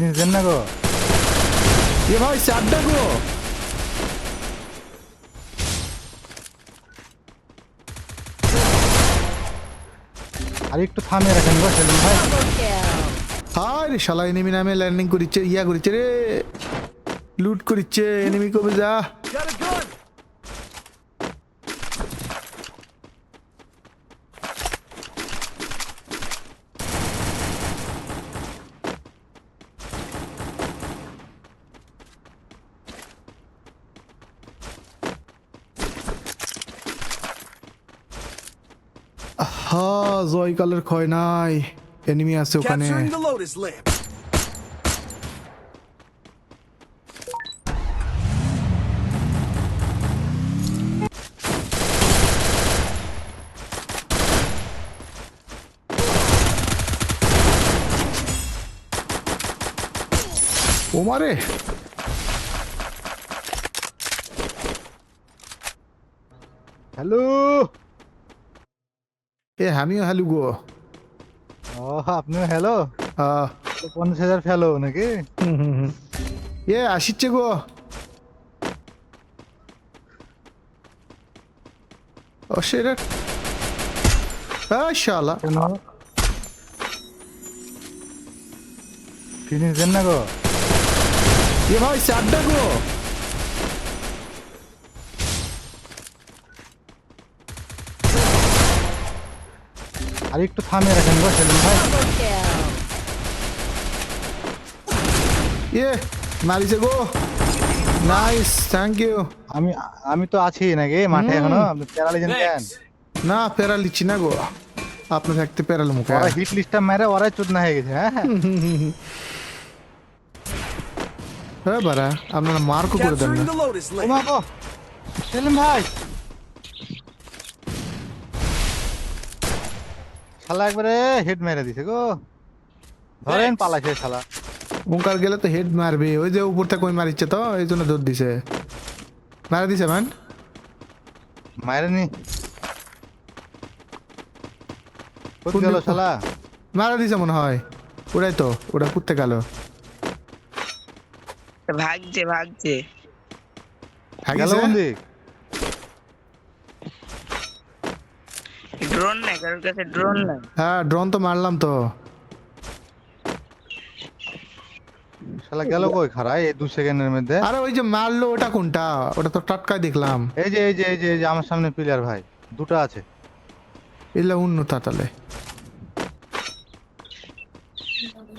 দেন না গো? এ ভাই চারটা গো আর একটু থামিয়ে রাখেন গো ভাই। রে শালা এনিমি নামে ল্যান্ডিং করিচ্ছে ইয়া করিচ্ছে রে। লুট করিচ্ছে এনিমি কবে যা। হা জয়কালের ক্ষয় নাই এনিমি আছে ওখানে। Capturing the Lotus lamp. ও মারে। হ্যালো। এ আমিও হ্যালু গো। ও আপনিও হ্যালো? পঞ্চাশ হাজার ফেলো নাকি। এ আসিচ্ছে গো। ও সেটা শালা। ফিনিশ দেন না গো? এ ভাই চারটা গো। আর একটু থামিয়ে রাখেন গো সেলিম ভাই। এ মারিছে গো। নাইস থ্যাংক ইউ আমি আমি তো আছি নাকি মাঠে এখনও? আপনি প্যারালিজেন কেন না পেরা লিচ্ছি না গো। আপনি থাকতে পেরালো মুখে। ওরা হিট লিস্টটা মেরে ওরাই চুদনা হয়ে গেছে হ্যাঁ হ্যাঁ। বারা আপনারা মার্কও করে দেন না। ও মা গো সেলিম ভাই। শালা একবারে হেড মেরে দিছে গো। ধরেন পালাইছে শালা। ওঙ্কার গেলে তো হেড মারবে ওই যে উপর থেকে ওই মারিচ্ছে তো এই জন্য দৌড় দিছে। মারা দিছে ম্যান মায়ের নি গেল শালা? মারা দিছে মনে হয়। ওটাই তো ওটা কুত্তে গেল। ভাগছে ভাগছে। গেল কোন দিক ড্রোন নাই কারোর কাছে ড্রোন নাই। হ্যাঁ ড্রোন তো মারলাম তো। শালা গেল কই খারাই এই দু সেকেন্ডের মধ্যে। আরে ওই যে মারলো ওটা কোনটা? ওটা তো দেখলাম। এই যে এই যে এই যে এই যে আমার সামনে প্লেয়ার ভাই দুটো আছে। এলে উন্নত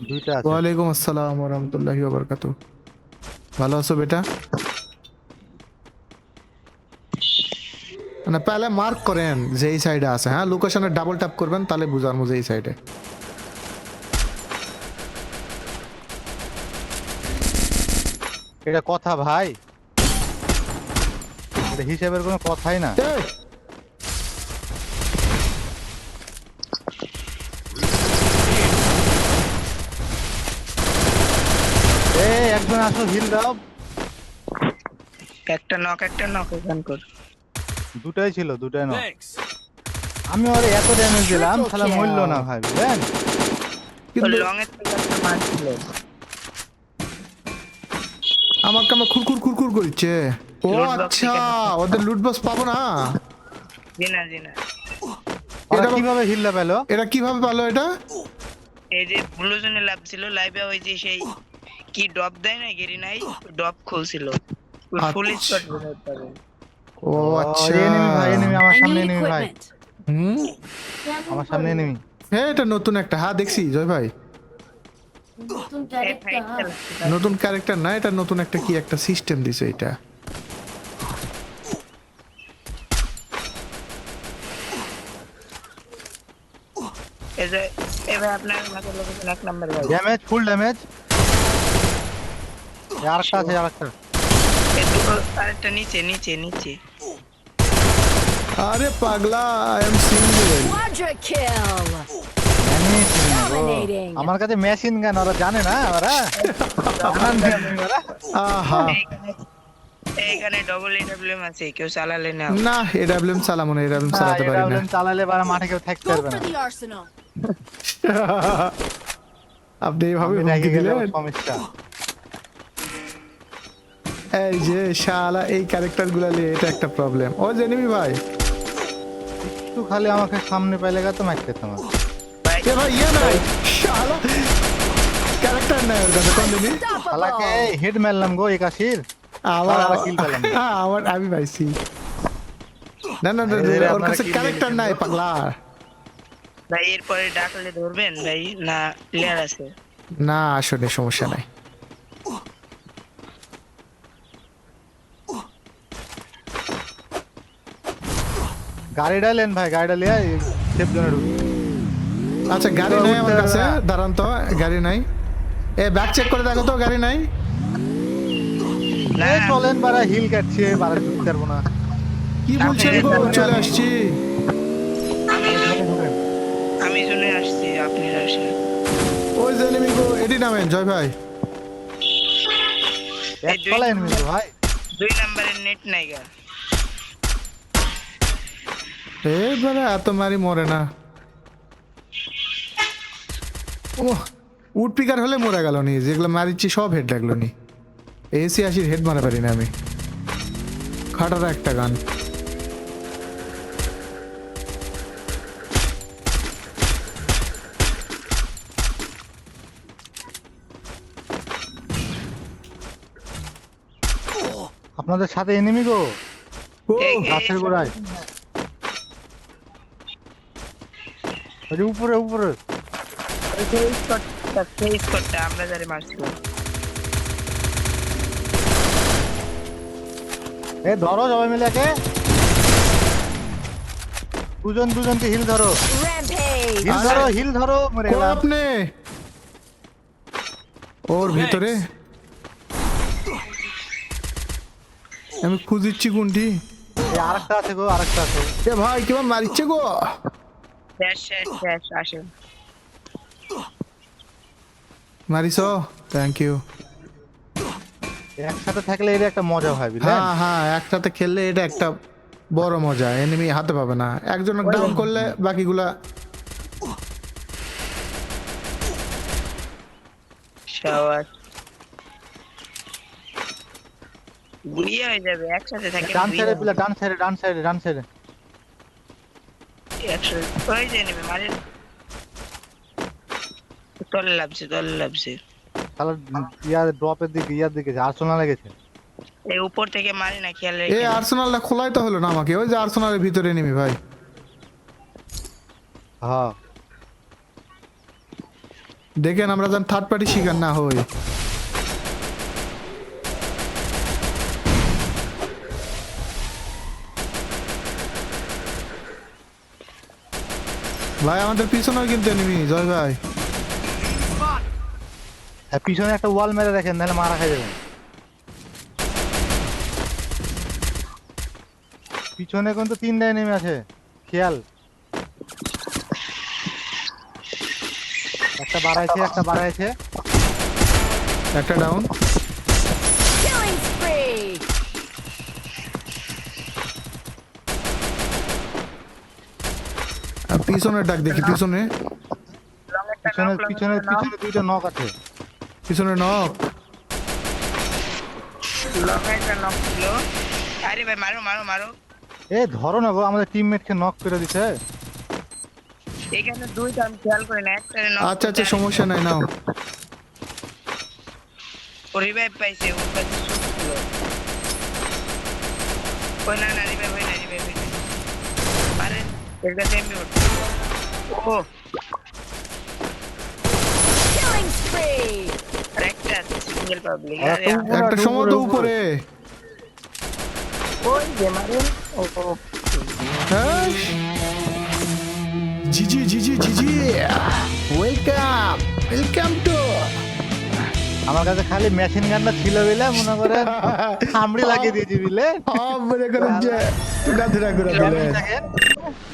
দুইটা আছে। ওয়ালাইকুম আসসালাম রহমতুল্লাহি বারকাতু ভালো আছো বেটা? মানে পেলে মার্ক করেন যে এই সাইডে আছে। হ্যাঁ লোকেশনে ডাবল ট্যাপ করবেন তাহলে বুঝার মধ্যে এই সাইডে এটা কথা ভাই। এটা হিসাবের কোনো কথাই না। একজন আসো হিল দাও। একটা নক একটা নক এখান কর। দুটাই ছিল দুটাই না আমি ওর এত ড্যামেজ দিলাম তাহলে মরল না ভাই বুঝলেন? কিন্তু লং এর থেকে একটা মারছিল আমার কামে খুরখুর খুরখুর করছে ও আচ্ছা ওদের লুট বক্স পাবো না? জি না জি না। এটা- কীভাবে হিলটা পেল? এটা কীভাবে পালো এটা? এই যে ব্লু জোনে লাভ ছিল লাইভে ওই যে সেই কি ডপ দেয় না গেরি নাই ডপ খুলছিল। ফুল আচ্ছা। স্পট ও আচ্ছা। এনিমি ভাই এনিমি আমার সামনে এনিমি ভাই। হুম? আমার সামনে এনিমি হ্যাঁ এটা নতুন একটা হ্যাঁ দেখছি জয় ভাই। নতুন ক্যারেক্টার না এটা নতুন একটা কি একটা সিস্টেম দিছে এটা। ড্যামেজ ফুল ড্যামেজ আরেকটা আছে আরেকটা। আরেকটা নিচে নিচে নিচে। আরে পাগলা আই এম সিঙ্গেল. আমার কাছে মেশিন গান ওরা জানে না ওরা। আহা। এইখানে ডবল এডব্লিউএম আছে কেউ চালালে না। না এডাব্লিউএম চালামো না এডাব্লিউএম চালাতে পারি না। বললেন চালালে এবার মাঠে কেউ থাকতে পারবে না. আপনি এইভাবে হুমকি গেলে দিলেন? সমস্যা। এই যে শালা এই ক্যারেক্টারগুলা নিয়ে এটা একটা প্রবলেম ও জেনিমি ভাই একটু খালি আমাকে সামনে পাইলে গা তো মারতে তোমার এ ভাই ইয়ে নাই। শালা। ক্যারেক্টার নাই ওর কাছে কোন দিনই? শালাকে হেড মারলাম গো একাশির আমার আবার kill পেলাম। হ্যাঁ, আমার আমি পাইছি। না না না, ওর কাছে ক্যারেক্টার নাই? পাগলা। ভাই এরপরে ডাকলে ধরবেন ভাই না প্লেয়ার আছে। না আসলে সমস্যা নাই। গাড়িটা লেন ভাই গাড়িটা লিয়ে সেফ জোনে ঢুকি। আচ্ছা গাড়ি নাই আমার কাছে। দাঁড়ান তো গাড়ি নাই। এ ব্যাক চেক করে দেখো তো গাড়ি নাই। চলেন বারা হিল কাটছে বারা ঢুকতে পারব না। কি বলছেন গো চলে আসছি। আমি চলে আসছি আপনি আসেন। ওই যে enemy গো এডি নামেন জয় ভাই। এক চলে এনমি ভাই। দুই নাম্বারের নেট নাই গা। এবারে এত মারি মরে না। ও উড পিকার হলে মরে গেল নি যেগুলো মারিচ্ছি সব হেড লাগল নি। এসি আশির হেড মারা পারি না আমি। খাটার একটা গান। আপনাদের সাথে এনিমি গো। গাছের গোড়ায়। যে উপরে উপরে। সেই স্পটটা সেই স্পটটা আমরা যারে মারছিলাম এ ধরো সবাই মিলে একে। দুজন দুজনকে হিল ধরো। হিল ধরো হিল ধরো মরে গেলাম। আপনি? ওর ভিতরে? আমি খুঁজিচ্ছি কোনটি। আরেকটা আছে গো আরেকটা আছে। এ ভাই কেমন মারিচ্ছে গো? শেষ শেষ শেষ আসেন মারিস থ্যাংক ইউ একসাথে থাকলে এটা একটা মজা হয় বুঝলেন? হ্যাঁ হ্যাঁ একসাথে খেললে এটা একটা বড় মজা এনিমি হাতে পাবে না। একজন ডাউন করলে বাকিগুলা শাওয়ার গুলিয়ে হয়ে যাবে একসাথে থাকে ডান সাইডে পিলা ডান সাইডে ডান সাইডে ডান সাইডে। একসাথে যায় নেবে মারে? তলে লাভছে তলে লাভছে তাহলে ইয়ার ড্রপের দিকে ইয়ার দিকে আর্সেনাল লেগেছে এই উপর থেকে মারি না খেয়াল এ রেখে। আর্সেনালটা খোলাই তো হলো না আমাকে ওই যে আর্সেনালের ভিতরে নিমি ভাই। হ্যাঁ। দেখেন আমরা যেন থার্ড পার্টি শিকার না হই। ভাই আমাদের পিছনেও কিন্তু এনিমি জয় ভাই। আর পিছনে একটা ওয়াল মেরে রাখেন নাহলে মারা খাই যাবেন পিছনে কিন্তু তিনটা নেমে আছে খেয়াল। একটা বাড়াইছে একটা বাড়াইছে। একটা ডাউন পিছনের ডাক দেখি পিছনে। পিছনে পিছনে পিছনে দুইটা নক আছে। পিছনে নক long একটা ছিল। আরে ভাই মারো মারো মারো। এ ধরো না গো আমাদের টিমমেটকে নক করে দিছে। এখানে দুইটা আমি খেয়াল করি না একটা আচ্ছা আচ্ছা সমস্যা নাই নাও। ও রিভাইভ পাইছে ওর কাছে ওই না না রিভাইভ হয় না রিভাইভ হয় না এর কাছে এমবি Killing spree! আর একটা সিঙ্গেল পাবলিক একটা একটা সময় তো উপরে। ওই যে মারুন ও ও হ্যাঁ? জিজি জিজি জিজি। ওয়েলকাম ওয়েলকাম টু আমার কাছে খালি মেশিন গানটা ছিল বলে মনে করে হামড়ি লাগিয়ে দিয়েছি বুঝলে মনে করেন যে গাধরা করে দিলে। দেখেন।